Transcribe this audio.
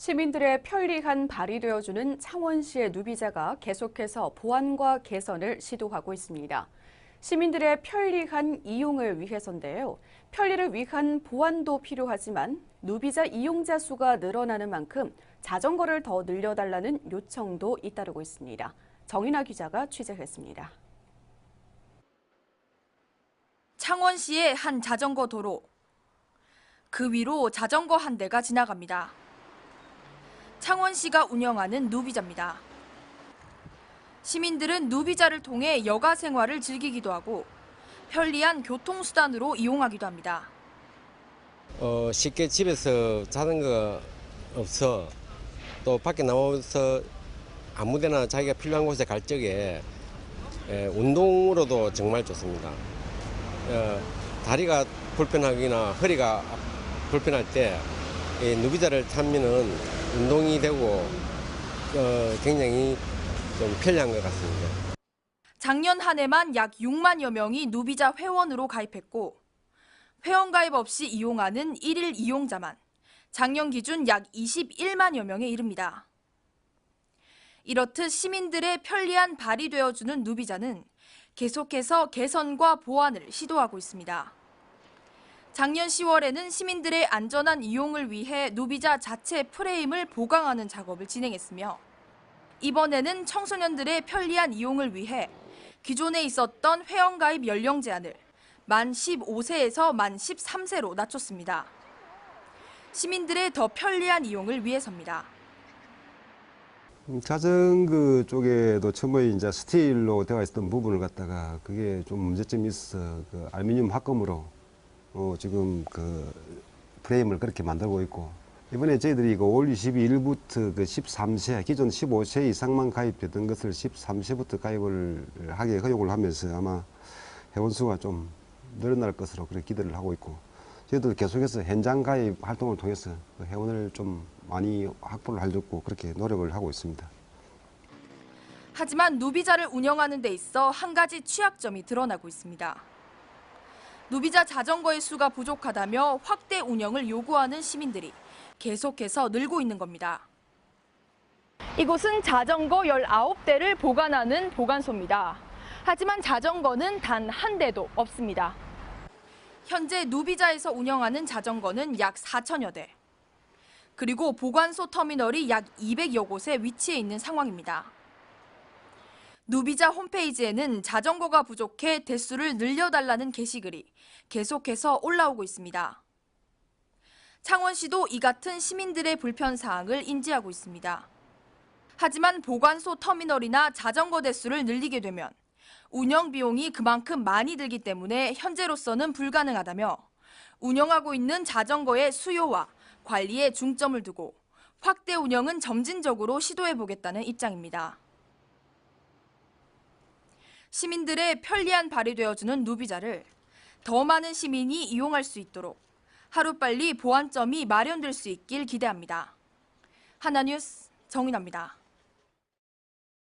시민들의 편리한 발이 되어주는 창원시의 누비자가 계속해서 보완과 개선을 시도하고 있습니다. 시민들의 편리한 이용을 위해서인데요. 편리를 위한 보완도 필요하지만 누비자 이용자 수가 늘어나는 만큼 자전거를 더 늘려달라는 요청도 잇따르고 있습니다. 정인아 기자가 취재했습니다. 창원시의 한 자전거 도로. 그 위로 자전거 한 대가 지나갑니다. 창원시가 운영하는 누비자입니다. 시민들은 누비자를 통해 여가 생활을 즐기기도 하고 편리한 교통수단으로 이용하기도 합니다. 어, 쉽게 집에서 자전거 없어 또 밖에 나와서 아무데나 자기가 필요한 곳에 갈 적에 에, 운동으로도 정말 좋습니다. 어, 다리가 불편하거나 허리가 불편할 때 이 누비자를 타면은 운동이 되고 어, 굉장히 좀 편리한 것 같습니다. 작년 한 해만 약 6만여 명이 누비자 회원으로 가입했고 회원 가입 없이 이용하는 1일 이용자만 작년 기준 약 21만여 명에 이릅니다. 이렇듯 시민들의 편리한 발이 되어주는 누비자는 계속해서 개선과 보완을 시도하고 있습니다. 작년 10월에는 시민들의 안전한 이용을 위해 누비자 자체 프레임을 보강하는 작업을 진행했으며 이번에는 청소년들의 편리한 이용을 위해 기존에 있었던 회원가입 연령 제한을 만 15세에서 만 13세로 낮췄습니다. 시민들의 더 편리한 이용을 위해서입니다. 음, 자전거 쪽에도 처음에 이제 스틸로 되어 있었던 부분을 갖다가 그게 좀 문제점이 있어서 그 알루미늄 합금으로 어 지금 그 프레임을 그렇게 만들고 있고 이번에 저희들이 그 5월 22일부터 그 13세 기존 15세 이상만 가입되던 것을 13세부터 가입을 하게 허용을 하면서 아마 회원 수가 좀 늘어날 것으로 그렇게 기대를 하고 있고 저희도 계속해서 현장 가입 활동을 통해서 그 회원을 좀 많이 확보를 하려고 그렇게 노력을 하고 있습니다. 하지만 누비자를 운영하는 데 있어 한 가지 취약점이 드러나고 있습니다. 누비자 자전거의 수가 부족하다며 확대 운영을 요구하는 시민들이 계속해서 늘고 있는 겁니다. 이곳은 자전거 19대를 보관하는 보관소입니다. 하지만 자전거는 단 한 대도 없습니다. 현재 누비자에서 운영하는 자전거는 약 4천여 대. 그리고 보관소 터미널이 약 200여 곳에 위치해 있는 상황입니다. 누비자 홈페이지에는 자전거가 부족해 대수를 늘려달라는 게시글이 계속해서 올라오고 있습니다. 창원시도 이 같은 시민들의 불편 사항을 인지하고 있습니다. 하지만 보관소 터미널이나 자전거 대수를 늘리게 되면 운영 비용이 그만큼 많이 들기 때문에 현재로서는 불가능하다며 운영하고 있는 자전거의 수요와 관리에 중점을 두고 확대 운영은 점진적으로 시도해 보겠다는 입장입니다. 시민들의 편리한 발이 되어주는 누비자를 더 많은 시민이 이용할 수 있도록 하루빨리 보완점이 마련될 수 있길 기대합니다. 하나뉴스 정인아입니다.